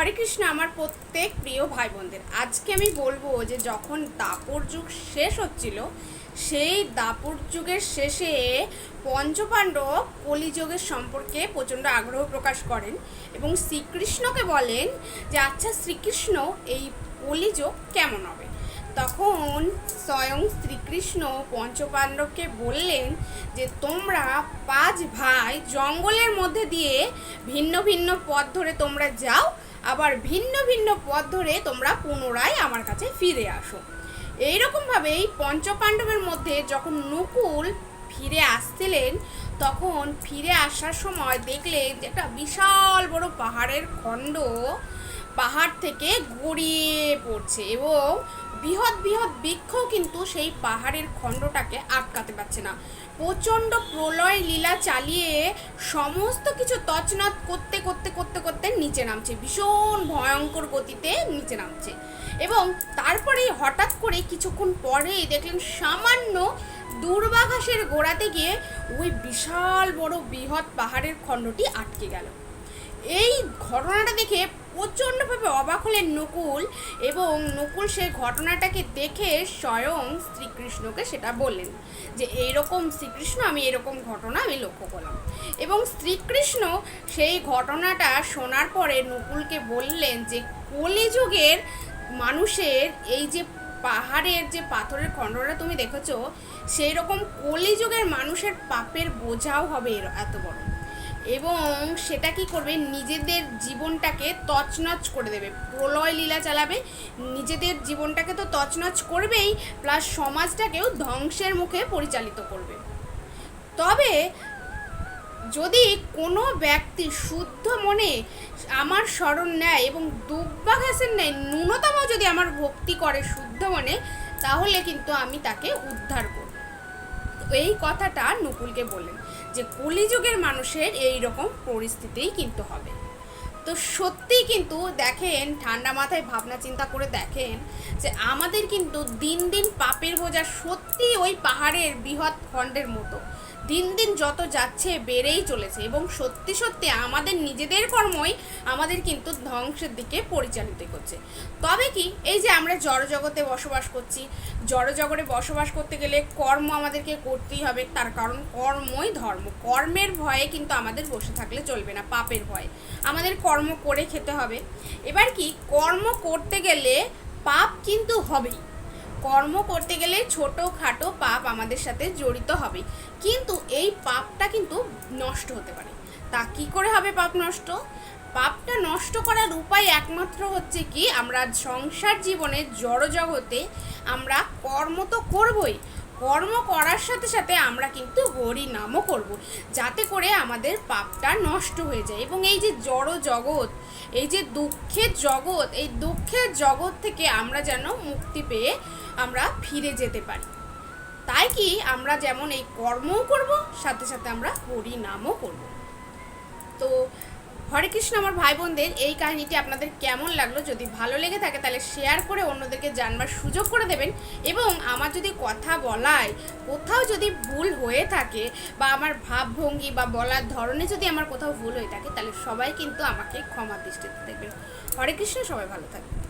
হরে কৃষ্ণ, আমার প্রত্যেক প্রিয় ভাই বোনদের আজকে আমি বলব যে যখন দাপর যুগ শেষ হচ্ছিল, সেই দাপর যুগের শেষে পঞ্চপাণ্ডব কলিযুগের সম্পর্কে প্রচণ্ড আগ্রহ প্রকাশ করেন এবং শ্রীকৃষ্ণকে বলেন যে আচ্ছা শ্রীকৃষ্ণ, এই কলিযুগ কেমন হবে? তখন স্বয়ং শ্রীকৃষ্ণ পঞ্চপাণ্ডবকে বললেন যে, তোমরা পাঁচ ভাই জঙ্গলের মধ্যে দিয়ে ভিন্ন ভিন্ন পথ ধরে তোমরা যাও আবার ভিন্ন ভিন্ন পথ ধরে তোমরা পুনরায় আমার কাছে ফিরে আসো। এইরকমভাবেই পঞ্চপাণ্ডবের মধ্যে যখন নকুল ফিরে আসছিলেন, তখন ফিরে আসার সময় দেখলে যে একটা বিশাল বড় পাহাড়ের খণ্ড পাহাড় থেকে গড়িয়ে পড়ছে এবং বৃহৎ বৃহৎ বৃক্ষ কিন্তু সেই পাহাড়ের খণ্ডটাকে আটকাতে পারছে না। প্রচণ্ড প্রলয় লীলা চালিয়ে সমস্ত কিছু তছনছ করতে করতে করতে করতে নিচে নামছে। ভীষণ ভয়ঙ্কর গতিতে নিচে নামছে। এবং তারপরে হঠাৎ করে কিছুক্ষণ পরেই দেখলেন সামান্য দূর্বাঘাসের গোড়াতে গিয়ে ওই বিশাল বড় বৃহৎ পাহাড়ের খণ্ডটি আটকে গেল। এই ঘটনাটা দেখে প্রচণ্ডভাবে অবাক হলেন নকুল এবং নকুল সেই ঘটনাটাকে দেখে স্বয়ং শ্রীকৃষ্ণকে সেটা বললেন যে, এইরকম শ্রীকৃষ্ণ আমি এরকম ঘটনা আমি লক্ষ্য করলাম। এবং শ্রীকৃষ্ণ সেই ঘটনাটা শোনার পরে নকুলকে বললেন যে, কলিযুগের মানুষের এই যে পাহাড়ের যে পাথরের খণ্ডটা তুমি দেখেছ সেই রকম কলিযুগের মানুষের পাপের বোঝাও হবে এত বড়। এবং সেটা কি করবে? নিজেদের জীবনটাকে তছনছ করে দেবে। প্রলয় লীলা চালাবে। নিজেদের জীবনটাকে তো তছনছ করবেই প্লাস সমাজটাকেও ধ্বংসের মুখে পরিচালিত করবে। তবে যদি কোনো ব্যক্তি শুদ্ধ মনে আমার স্মরণ নেয় এবং দুব্বা ঘাসের নেয় ন্যূনতম যদি আমার ভক্তি করে শুদ্ধ মনে, তাহলে কিন্তু আমি তাকে উদ্ধার করব। এই কথাটা নকুলকে বললেন যে কলিযুগের মানুষের এই রকম পরিস্থিতিই কিন্তু হবে। তো সত্যিই কিন্তু দেখেন, ঠান্ডা মাথায় ভাবনা চিন্তা করে দেখেন যে আমাদের কিন্তু দিন দিন পাপের বোঝা সত্যি ওই পাহাড়ের বৃহৎ খণ্ডের মতো। দিন দিন যত যাচ্ছে, বেড়েই চলেছে এবং সত্যি সত্যি আমাদের নিজেদের কর্মই আমাদের কিন্তু ধ্বংসের দিকে পরিচালিত করছে। তবে কি, এই যে আমরা জড়জগতে বসবাস করছি, জড়জগতে বসবাস করতে গেলে কর্ম আমাদেরকে করতেই হবে, তার কারণ কর্মই ধর্ম। কর্মের ভয়ে কিন্তু আমাদের বসে থাকলে চলবে না, পাপের ভয়ে। আমাদের কর্ম করে খেতে হবে। এবার কি, কর্ম করতে গেলে পাপ কিন্তু হবেই। কর্ম করতে গেলে ছোট খাটো পাপ আমাদের সাথে জড়িত হবে। কিন্তু এই পাপটা কিন্তু নষ্ট হতে পারে। তা কি করে হবে পাপ নষ্ট? পাপটা নষ্ট করার উপায় একমাত্র হচ্ছে কি, আমরা সংসার জীবনে জড় জগতে আমরা কর্ম তো করবই কর্ম করার সাথে সাথে আমরা কিন্তু হরি নামও করব। যাতে করে আমাদের পাপটা নষ্ট হয়ে যায়। এবং এই যে জড় জগৎ, এই যে দুঃখের জগৎ, এই দুঃখের জগৎ থেকে আমরা যেন মুক্তি পেয়ে আমরা ফিরে যেতে পারি। তাই কি আমরা যেমন এই কর্মও করব, সাথে সাথে আমরা হরি নামও করব। হরে কৃষ্ণ আমার ভাই বোনদের এই কাহিনীটি আপনাদের কেমন লাগল? যদি ভালো লেগে থাকে তাহলে শেয়ার করে অন্যদেরকে জানবার সুযোগ করে দেবেন। এবং আমার যদি কথা বলায়, কোথাও যদি ভুল হয়ে থাকে বা আমার ভাবভঙ্গি বা বলার ধরনে যদি আমার কোথাও ভুল হয়ে থাকে, তাহলে সবাই কিন্তু আমাকে ক্ষমা দৃষ্টিতে দেখবেন। হরে কৃষ্ণ সবাই ভালো থাকবেন।